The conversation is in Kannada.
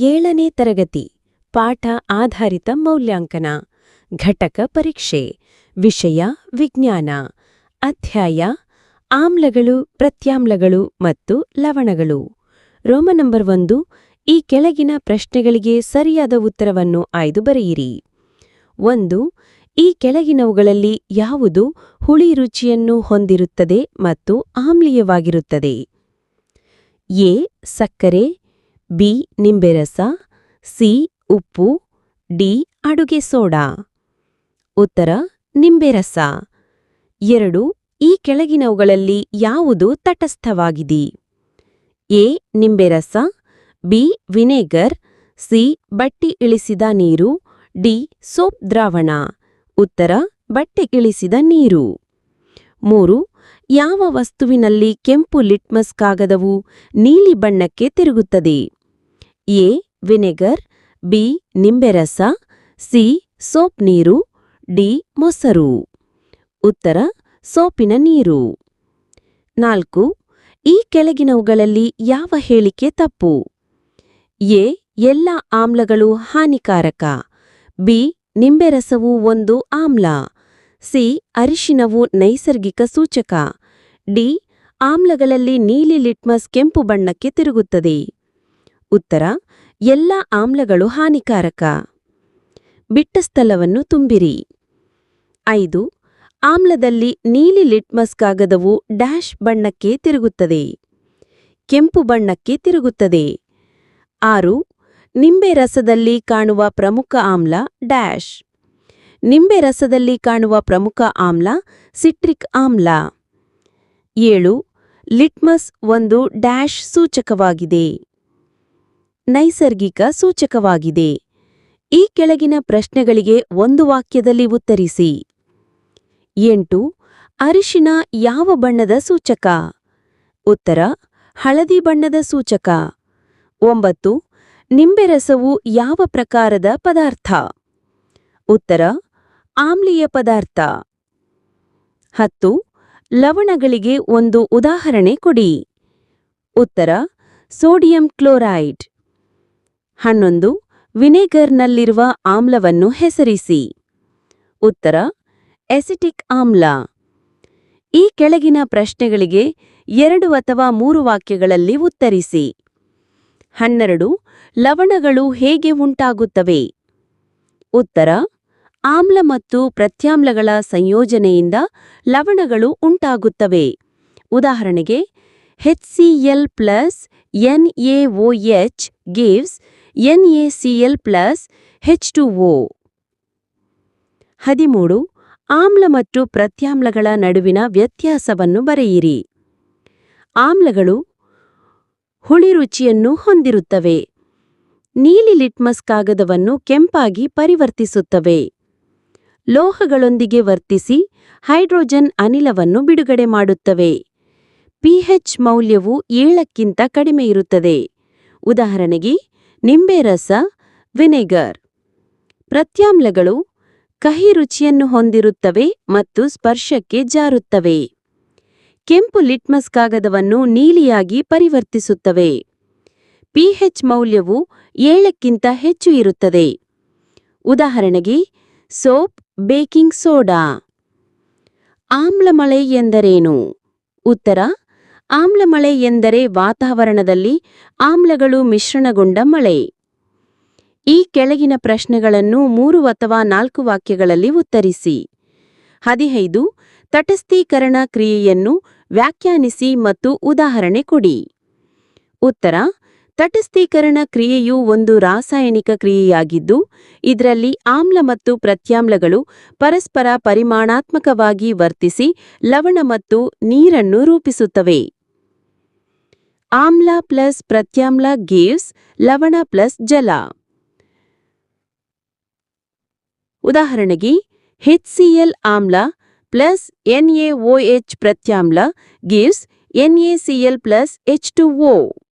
ಏಳನೇ ತರಗತಿ, ಪಾಠ ಆಧಾರಿತ ಮೌಲ್ಯಾಂಕನ, ಘಟಕ ಪರೀಕ್ಷೆ, ವಿಷಯ ವಿಜ್ಞಾನ, ಅಧ್ಯಾಯ, ಆಮ್ಲಗಳು, ಪ್ರತ್ಯಾಮ್ಲಗಳು ಮತ್ತು ಲವಣಗಳು. ರೋಮ ನಂಬರ್ ಒಂದು, ಈ ಕೆಳಗಿನ ಪ್ರಶ್ನೆಗಳಿಗೆ ಸರಿಯಾದ ಉತ್ತರವನ್ನು ಆಯ್ದು ಬರೆಯಿರಿ. ಒಂದು, ಈ ಕೆಳಗಿನವುಗಳಲ್ಲಿ ಯಾವುದು ಹುಳಿ ರುಚಿಯನ್ನು ಹೊಂದಿರುತ್ತದೆ ಮತ್ತು ಆಮ್ಲೀಯವಾಗಿರುತ್ತದೆ? ಎ, ಸಕ್ಕರೆ ಬಿ ನಿಂಬೆರಸ ಸಿ, ಉಪ್ಪು, ಡಿ, ಅಡುಗೆ ಸೋಡಾ. ಉತ್ತರ ನಿಂಬೆರಸ ಎರಡು, ಈ ಕೆಳಗಿನವುಗಳಲ್ಲಿ ಯಾವುದು ತಟಸ್ಥವಾಗಿದೆ? ಎ ನಿಂಬೆರಸ ಬಿ, ವಿನೆಗರ್, ಸಿ, ಬಟ್ಟಿ ಇಳಿಸಿದ ನೀರು, ಡಿ, ಸೋಪ್ ದ್ರಾವಣ. ಉತ್ತರ, ಬಟ್ಟೆ ಇಳಿಸಿದ ನೀರು. ಮೂರು, ಯಾವ ವಸ್ತುವಿನಲ್ಲಿ ಕೆಂಪು ಲಿಟ್ಮಸ್ ಕಾಗದವು ನೀಲಿ ಬಣ್ಣಕ್ಕೆ ತಿರುಗುತ್ತದೆ? ಎ, ವಿನೆಗರ್, ಬಿ, ನಿಂಬೆರಸ, ಸಿ, ಸೋಪ್ ನೀರು, ಡಿ, ಮೊಸರು. ಉತ್ತರ, ಸೋಪಿನ ನೀರು. ನಾಲ್ಕು, ಈ ಕೆಳಗಿನವುಗಳಲ್ಲಿ ಯಾವ ಹೇಳಿಕೆ ತಪ್ಪು? ಎ, ಎಲ್ಲ ಆಮ್ಲಗಳು ಹಾನಿಕಾರಕ. ಬಿ, ನಿಂಬೆರಸವು ಒಂದು ಆಮ್ಲ. ಸಿ, ಅರಿಶಿನವು ನೈಸರ್ಗಿಕ ಸೂಚಕ. ಡಿ, ಆಮ್ಲಗಳಲ್ಲಿ ನೀಲಿ ಲಿಟ್ಮಸ್ ಕೆಂಪು ಬಣ್ಣಕ್ಕೆ ತಿರುಗುತ್ತದೆ. ಉತ್ತರ, ಎಲ್ಲ ಆಮ್ಲಗಳು ಹಾನಿಕಾರಕ. ಬಿಟ್ಟ ಸ್ಥಳವನ್ನು ತುಂಬಿರಿ. ಐದು, ಆಮ್ಲದಲ್ಲಿ ನೀಲಿ ಲಿಟ್ಮಸ್ ಕಾಗದವು ಡ್ಯಾಶ್ ಬಣ್ಣಕ್ಕೆ ತಿರುಗುತ್ತದೆ. ಕೆಂಪು ಬಣ್ಣಕ್ಕೆ ತಿರುಗುತ್ತದೆ. ಆರು, ನಿಂಬೆ ರಸದಲ್ಲಿ ಕಾಣುವ ಪ್ರಮುಖ ಆಮ್ಲ ಡ್ಯಾಶ್. ನಿಂಬೆ ರಸದಲ್ಲಿ ಕಾಣುವ ಪ್ರಮುಖ ಆಮ್ಲ ಸಿಟ್ರಿಕ್ ಆಮ್ಲ. ಏಳು, ಲಿಟ್ಮಸ್ ಒಂದು ಡ್ಯಾಶ್ ಸೂಚಕವಾಗಿದೆ. ನೈಸರ್ಗಿಕ ಸೂಚಕವಾಗಿದೆ. ಈ ಕೆಳಗಿನ ಪ್ರಶ್ನೆಗಳಿಗೆ ಒಂದು ವಾಕ್ಯದಲ್ಲಿ ಉತ್ತರಿಸಿ. ಎಂಟು, ಅರಿಶಿನ ಯಾವ ಬಣ್ಣದ ಸೂಚಕ? ಉತ್ತರ, ಹಳದಿ ಬಣ್ಣದ ಸೂಚಕ. ಒಂಬತ್ತು, ನಿಂಬೆರಸವು ಯಾವ ಪ್ರಕಾರದ ಪದಾರ್ಥ? ಉತ್ತರ, ಆಮ್ಲೀಯ ಪದಾರ್ಥ. ಹತ್ತು, ಲವಣಗಳಿಗೆ ಒಂದು ಉದಾಹರಣೆ ಕೊಡಿ. ಉತ್ತರ, ಸೋಡಿಯಂ ಕ್ಲೋರೈಡ್. ಹನ್ನೊಂದು, ವಿನೆಗರ್ನಲ್ಲಿರುವ ಆಮ್ಲವನ್ನು ಹೆಸರಿಸಿ. ಉತ್ತರ, ಎಸಿಟಿಕ್ ಆಮ್ಲ. ಈ ಕೆಳಗಿನ ಪ್ರಶ್ನೆಗಳಿಗೆ ಎರಡು ಅಥವಾ ಮೂರು ವಾಕ್ಯಗಳಲ್ಲಿ ಉತ್ತರಿಸಿ. ಹನ್ನೆರಡು, ಲವಣಗಳು ಹೇಗೆ ಉಂಟಾಗುತ್ತವೆ? ಉತ್ತರ, ಆಮ್ಲ ಮತ್ತು ಪ್ರತ್ಯಾಮ್ಲಗಳ ಸಂಯೋಜನೆಯಿಂದ ಲವಣಗಳು ಉಂಟಾಗುತ್ತವೆ. ಉದಾಹರಣೆಗೆ H C L plus NaOH gives NaCl plus H2O ಹದಿಮೂರು, ಆಮ್ಲ ಮತ್ತು ಪ್ರತ್ಯಾಮ್ಲಗಳ ನಡುವಿನ ವ್ಯತ್ಯಾಸವನ್ನು ಬರೆಯಿರಿ. ಆಮ್ಲಗಳು ಹುಳಿ ರುಚಿಯನ್ನು ಹೊಂದಿರುತ್ತವೆ. ನೀಲಿ ಲಿಟ್ಮಸ್ ಕಾಗದವನ್ನು ಕೆಂಪಾಗಿ ಪರಿವರ್ತಿಸುತ್ತವೆ. ಲೋಹಗಳೊಂದಿಗೆ ವರ್ತಿಸಿ ಹೈಡ್ರೋಜನ್ ಅನಿಲವನ್ನು ಬಿಡುಗಡೆ ಮಾಡುತ್ತವೆ. ಪಿಹೆಚ್ ಮೌಲ್ಯವು ಏಳಕ್ಕಿಂತ ಕಡಿಮೆ ಇರುತ್ತದೆ. ಉದಾಹರಣೆಗೆ ನಿಂಬೆ ರಸ, ವಿನೆಗರ್. ಪ್ರತ್ಯಾಮ್ಲಗಳು ಕಹಿ ರುಚಿಯನ್ನು ಹೊಂದಿರುತ್ತವೆ ಮತ್ತು ಸ್ಪರ್ಶಕ್ಕೆ ಜಾರುತ್ತವೆ. ಕೆಂಪು ಲಿಟ್ಮಸ್ ಕಾಗದವನ್ನು ನೀಲಿಯಾಗಿ ಪರಿವರ್ತಿಸುತ್ತವೆ. ಪಿಹೆಚ್ ಮೌಲ್ಯವು ಏಳಕ್ಕಿಂತ ಹೆಚ್ಚು ಇರುತ್ತದೆ. ಉದಾಹರಣೆಗೆ, ಸೋಪ್, ಬೇಕಿಂಗ್ ಸೋಡಾ. ಆಮ್ಲಮಳೆ ಎಂದರೇನು? ಉತ್ತರ ಆಮ್ಲಮಳೆ ಎಂದರೆ ವಾತಾವರಣದಲ್ಲಿ ಆಮ್ಲಗಳು ಮಿಶ್ರಣಗೊಂಡ ಮಳೆ. ಈ ಕೆಳಗಿನ ಪ್ರಶ್ನೆಗಳನ್ನು ಮೂರು ಅಥವಾ ನಾಲ್ಕು ವಾಕ್ಯಗಳಲ್ಲಿ ಉತ್ತರಿಸಿ. ಹದಿನೈದು, ತಟಸ್ಥೀಕರಣ ಕ್ರಿಯೆಯನ್ನು ವ್ಯಾಖ್ಯಾನಿಸಿ ಮತ್ತು ಉದಾಹರಣೆ ಕೊಡಿ. ಉತ್ತರ, ತಟಸ್ಥೀಕರಣ ಕ್ರಿಯೆಯು ಒಂದು ರಾಸಾಯನಿಕ ಕ್ರಿಯೆಯಾಗಿದ್ದು, ಇದರಲ್ಲಿ ಆಮ್ಲ ಮತ್ತು ಪ್ರತ್ಯಾಮ್ಲಗಳು ಪರಸ್ಪರ ಪರಿಮಾಣಾತ್ಮಕವಾಗಿ ವರ್ತಿಸಿ ಲವಣ ಮತ್ತು ನೀರನ್ನು ರೂಪಿಸುತ್ತವೆ. ಆಮ್ಲ ಪ್ಲಸ್ ಪ್ರತ್ಯಾಮ್ಲ ಗೇವ್ಸ್ ಲವಣ ಪ್ಲಸ್ ಜಲ ಉದಾಹರಣೆಗೆ HCl ಆಮ್ಲ ಪ್ಲಸ್ NaOH ಪ್ರತ್ಯಾಮ್ಲ ಗಿವ್ಸ್ NaCl ಪ್ಲಸ್ H2O